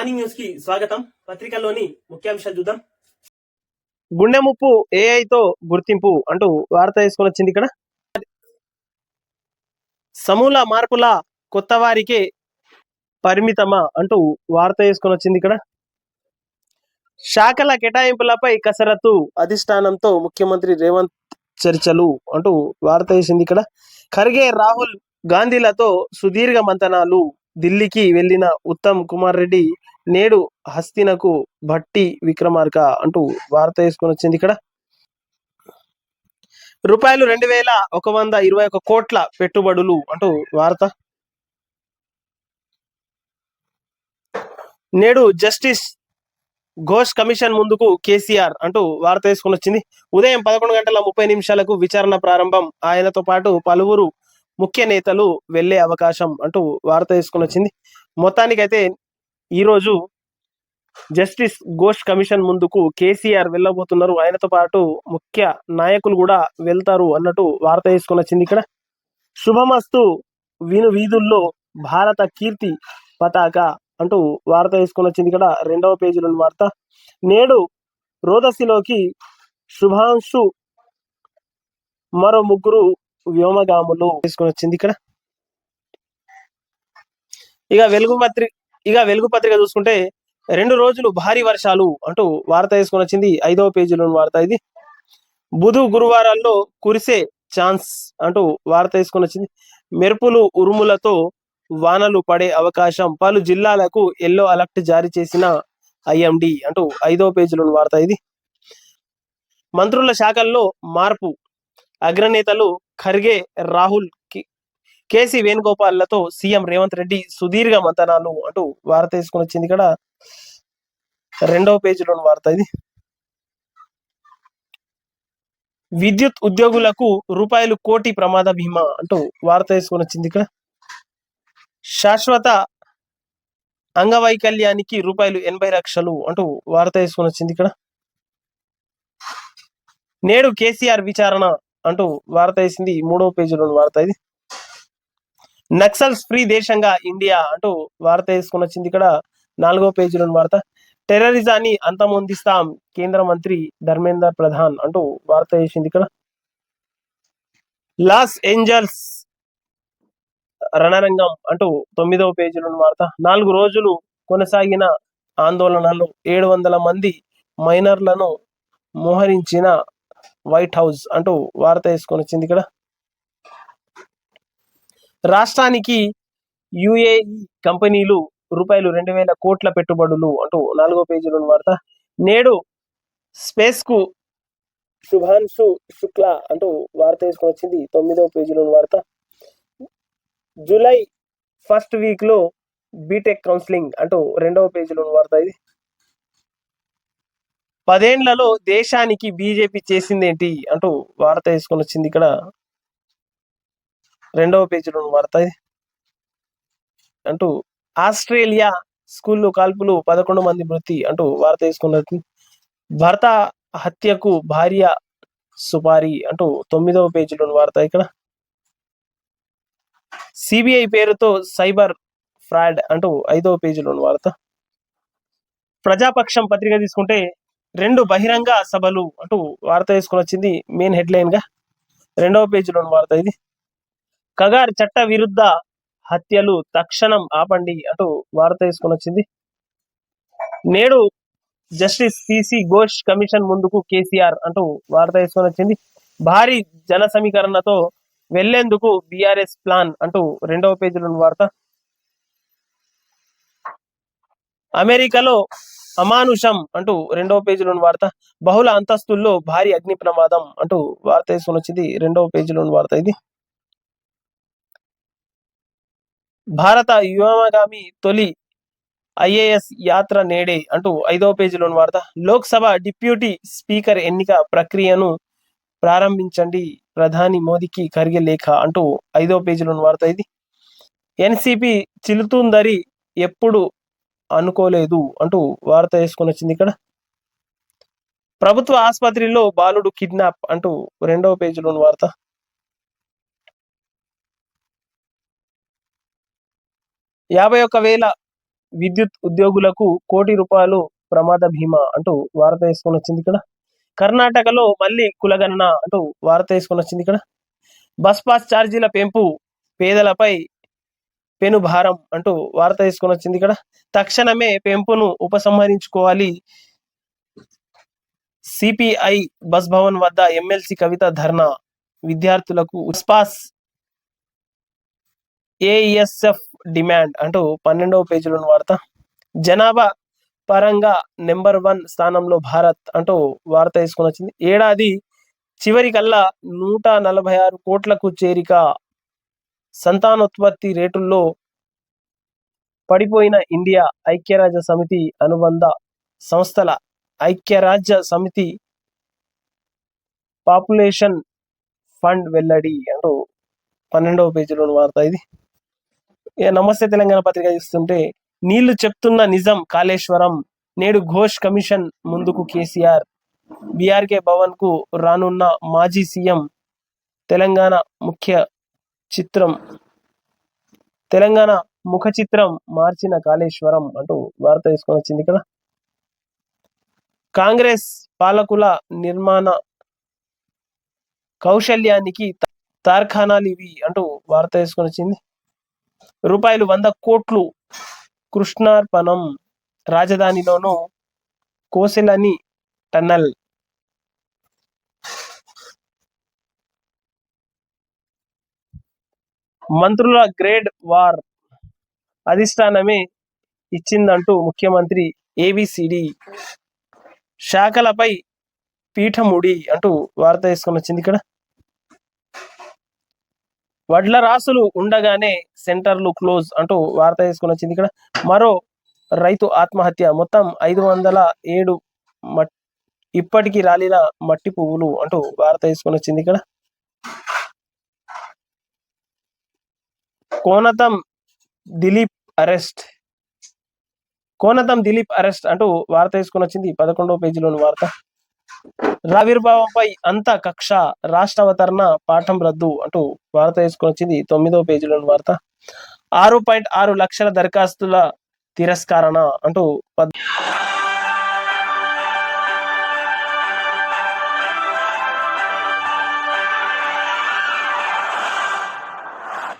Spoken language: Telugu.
మార్నింగ్ న్యూస్కి స్వాగతం. పత్రికల్లోని ముఖ్యాంశాలు చూద్దాం. గుండె ముప్పు ఏఐతో గుర్తింపు అంటూ వార్త తీసుకొని వచ్చింది ఇక్కడ. సమూల మార్పుల కొత్త వారికే పరిమితమా అంటూ వార్త తీసుకొని వచ్చింది ఇక్కడ. శాఖల కేటాయింపులపై కసరత్తు అధిష్టానంతో ముఖ్యమంత్రి రేవంత్ చర్చలు అంటూ వార్త వేసింది ఇక్కడ. ఖర్గే రాహుల్ గాంధీలతో సుదీర్ఘ మంతనాలు. ఢిల్లీకి వెళ్ళిన ఉత్తమ్ కుమార్ రెడ్డి నేడు హస్తినకు భట్టి విక్రమార్క అంటూ వార్త వేసుకొని వచ్చింది ఇక్కడ. రూపాయలు రెండు వేల ఒక వంద ఇరవై ఒక కోట్ల పెట్టుబడులు అంటూ వార్త. నేడు జస్టిస్ ఘోష్ కమిషన్ ముందుకు కేసీఆర్ అంటూ వార్త వేసుకొని వచ్చింది. ఉదయం పదకొండు గంటల ముప్పై నిమిషాలకు విచారణ ప్రారంభం. ఆయనతో పాటు పలువురు ముఖ్య నేతలు వెళ్ళే అవకాశం అంటూ వార్త వేసుకొని వచ్చింది. మొత్తానికైతే ఈరోజు జస్టిస్ ఘోష్ కమిషన్ ముందుకు కేసీఆర్ వెళ్ళబోతున్నారు. ఆయనతో పాటు ముఖ్య నాయకులు కూడా వెళ్తారు అన్నట్టు వార్త వేసుకొని వచ్చింది ఇక్కడ. శుభమస్తు విను వీధుల్లో భారత కీర్తి పతాక అంటూ వార్త వేసుకొని వచ్చింది ఇక్కడ. రెండవ పేజీలోని వార్త. నేడు రోదసిలోకి శుభాంశు మరో ముగ్గురు వ్యోమగాములు తీసుకొని వచ్చింది ఇక్కడ. ఇక వెలుగు పత్రిక ఇక వెలుగు పత్రిక చూసుకుంటే రెండు రోజులు భారీ వర్షాలు అంటూ వార్త వేసుకొని వచ్చింది. ఐదవ పేజీలోని వార్త ఇది. బుధు గురువారాల్లో కురిసే ఛాన్స్ అంటూ వార్త వేసుకొని వచ్చింది. మెరుపులు ఉరుములతో వానలు పడే అవకాశం పలు జిల్లాలకు ఎల్లో అలర్ట్ జారీ చేసిన ఐఎండి అంటూ ఐదవ పేజీలోని వార్త ఇది. మంత్రుల శాఖల్లో మార్పు అగ్రనేతలు ఖర్గే రాహుల్ కి- కేసీ వేణుగోపాల్లతో సీఎం రేవంత్ రెడ్డి సుదీర్ఘ మంతనాలు అంటూ వార్త తీసుకుని వచ్చింది. ఇక్కడ రెండవ పేజీలోని వార్త ఇది. విద్యుత్ ఉద్యోగులకు రూపాయలు కోటి ప్రమాద బీమా అంటూ వార్త తీసుకుని వచ్చింది ఇక్కడ. శాశ్వత అంగవైకల్యానికి రూపాయలు ఎనభై లక్షలు అంటూ వార్త తీసుకుని వచ్చింది ఇక్కడ. నేడు కేసీఆర్ విచారణ అంటూ వార్త వేసింది. మూడవ పేజీలోని వార్త ఇది. నక్సల్స్ ఫ్రీ దేశంగా ఇండియా అంటూ వార్త వేసుకుని వచ్చింది ఇక్కడ. నాలుగో పేజీలోని వార్త. టెర్రరిజాన్ని అంతమొందిస్తాం కేంద్ర మంత్రి ధర్మేంద్ర ప్రధాన్ అంటూ వార్త వేసింది ఇక్కడ. లాస్ ఏంజల్స్ రణరంగం అంటూ తొమ్మిదవ పేజీలోని వార్త. నాలుగు రోజులు కొనసాగిన ఆందోళనలు ఏడు వందల మంది మైనర్లను మోహరించిన వైట్ హౌస్ అంటూ వార్త వేసుకొని వచ్చింది ఇక్కడ. రాష్ట్రానికి యుఏఈ కంపెనీలు రూపాయలు రెండు వేల కోట్ల పెట్టుబడులు అంటూ నాలుగో పేజీలో వార్త. నేడు స్పేస్కు శుక్లా అంటూ వార్త వేసుకొని వచ్చింది తొమ్మిదవ పేజీలో వార్త. జూలై ఫస్ట్ వీక్లో బీటెక్ కౌన్సిలింగ్ అంటూ రెండవ పేజీలో వార్త ఇది. పదేండ్లలో దేశానికి బీజేపీ చేసిందేంటి అంటూ వార్త వేసుకొని వచ్చింది ఇక్కడ. రెండవ పేజీలో వార్త అంటూ ఆస్ట్రేలియా స్కూల్లో కాల్పులు పదకొండు మంది మృతి అంటూ వార్త వేసుకున్నట్టు భర్త హత్యకు భార్య సుపారి అంటూ తొమ్మిదవ పేజీలో వార్త ఇక్కడ. సిబిఐ పేరుతో సైబర్ ఫ్రాడ్ అంటూ ఐదవ పేజీలో వార్త. ప్రజాపక్షం పత్రిక తీసుకుంటే రెండు బహిరంగ సభలు అంటూ వార్త వేసుకొని వచ్చింది మెయిన్ హెడ్లైన్గా. రెండవ పేజీలోని వార్త ఇది. కగార్ చట్ట విరుద్ధ హత్యలు తక్షణం ఆపండి అంటూ వార్త వేసుకొని వచ్చింది. నేడు జస్టిస్ పిసి ఘోష్ కమిషన్ ముందుకు కేసీఆర్ అంటూ వార్త వేసుకొని వచ్చింది. భారీ జన సమీకరణతో వెళ్ళేందుకు బిఆర్ఎస్ ప్లాన్ అంటూ రెండవ పేజీలోని వార్త. అమెరికాలో అమానుషం అంటూ రెండవ పేజీలోని వార్త. బహుళ అంతస్తుల్లో భారీ అగ్ని ప్రమాదం అంటూ వార్త వచ్చింది. రెండవ పేజీలోని వార్త ఇది. భారత వ్యోమగామి తొలి ఐఏఎస్ యాత్ర నేడే అంటూ ఐదవ పేజీలోని వార్త. లోక్సభ డిప్యూటీ స్పీకర్ ఎన్నిక ప్రక్రియను ప్రారంభించండి. ప్రధాని మోదీకి కరిగే లేఖ అంటూ ఐదవ పేజీలోని వార్త ఇది. ఎన్సిపి చిలుతుందరి ఎప్పుడు అనుకోలేదు అంటూ వార్త వేసుకొని వచ్చింది ఇక్కడ. ప్రభుత్వ ఆసుపత్రిలో బాలుడు కిడ్నాప్ అంటూ రెండవ పేజీలోని వార్త. యాభై ఒక్క వేల విద్యుత్ ఉద్యోగులకు కోటి రూపాయలు ప్రమాద బీమా అంటూ వార్త వేసుకొని వచ్చింది ఇక్కడ. కర్ణాటకలో మళ్ళీ కులగణన అంటూ వార్త వేసుకొని వచ్చింది ఇక్కడ. బస్ పాస్ ఛార్జీల పెంపు పేదలపై పెను భారం అంటూ వార్త వేసుకొని వచ్చింది ఇక్కడ. తక్షణమే పెంపును ఉపసంహరించుకోవాలి. సిపిఐ బస్ భవన్ వద్ద ఎమ్మెల్సీ కవిత ధర్నా. విద్యార్థులకు ఉస్పాస్. ఏఎస్ఎఫ్ డిమాండ్ అంటూ పన్నెండవ పేజీలోని వార్త. జనాభా పరంగా నెంబర్ వన్ స్థానంలో భారత్ అంటూ వార్త తీసుకొని వచ్చింది. ఏడాది చివరికల్లా నూట నలభై ఆరు కోట్లకు చేరిక. సంతానోత్పత్తి రేటుల్లో పడిపోయిన ఇండియా ఐక్యరాజ్య సమితి అనుబంధ సంస్థల ఐక్యరాజ్య సమితి పాపులేషన్ ఫండ్ వెల్లడి అంటూ పన్నెండవ పేజీలోని వార్త ఇది. నమస్తే తెలంగాణ పత్రిక చూస్తుంటే నీళ్ళు చెప్తున్న నిజం కాళేశ్వరం నేడు ఘోష్ కమిషన్ ముందుకు కేసీఆర్. బీఆర్కే భవన్కు రానున్న మాజీ సీఎం తెలంగాణ ముఖ్య చిత్రం. తెలంగాణ ముఖ చిత్రం మార్చిన కాళేశ్వరం అంటూ వార్త తీసుకొని వచ్చింది కదా కాంగ్రెస్ పాలకుల నిర్మాణ కౌశల్యానికి తార్ఖానాలు ఇవి అంటూ వార్త తీసుకొని వచ్చింది. రూపాయలు వంద కోట్లు కృష్ణార్పణం రాజధానిలోనూ కోసెలని టన్నల్ మంత్రుల గ్రేడ్ వార్ అధిష్టానమే ఇచ్చిందంటూ ముఖ్యమంత్రి ఏబిసిడి శాఖలపై పీఠముడి అంటూ వార్త తీసుకొని వచ్చింది ఇక్కడ. వడ్ల రాసులు ఉండగానే సెంటర్లు క్లోజ్ అంటూ వార్త తీసుకొని వచ్చింది ఇక్కడ. మరో రైతు ఆత్మహత్య మొత్తం ఐదు వందల ఏడు మట్ ఇప్పటికి రాలిన మట్టి పువ్వులు అంటూ వార్త తీసుకొని వచ్చింది ఇక్కడ. కోనతం దిలీప్ అరెస్ట్. కోనతం దిలీప్ అరెస్ట్ అంటూ వార్త తీసుకుని వచ్చింది పదకొండవ పేజీలోని వార్త. రావిర్భావంపై అంత కక్ష రాష్ట్ర అవతరణ పాఠం రద్దు అంటూ వార్త తీసుకుని వచ్చింది తొమ్మిదవ పేజీలోని వార్త. ఆరు పాయింట్ ఆరు లక్షల దరఖాస్తుల తిరస్కరణ అంటూ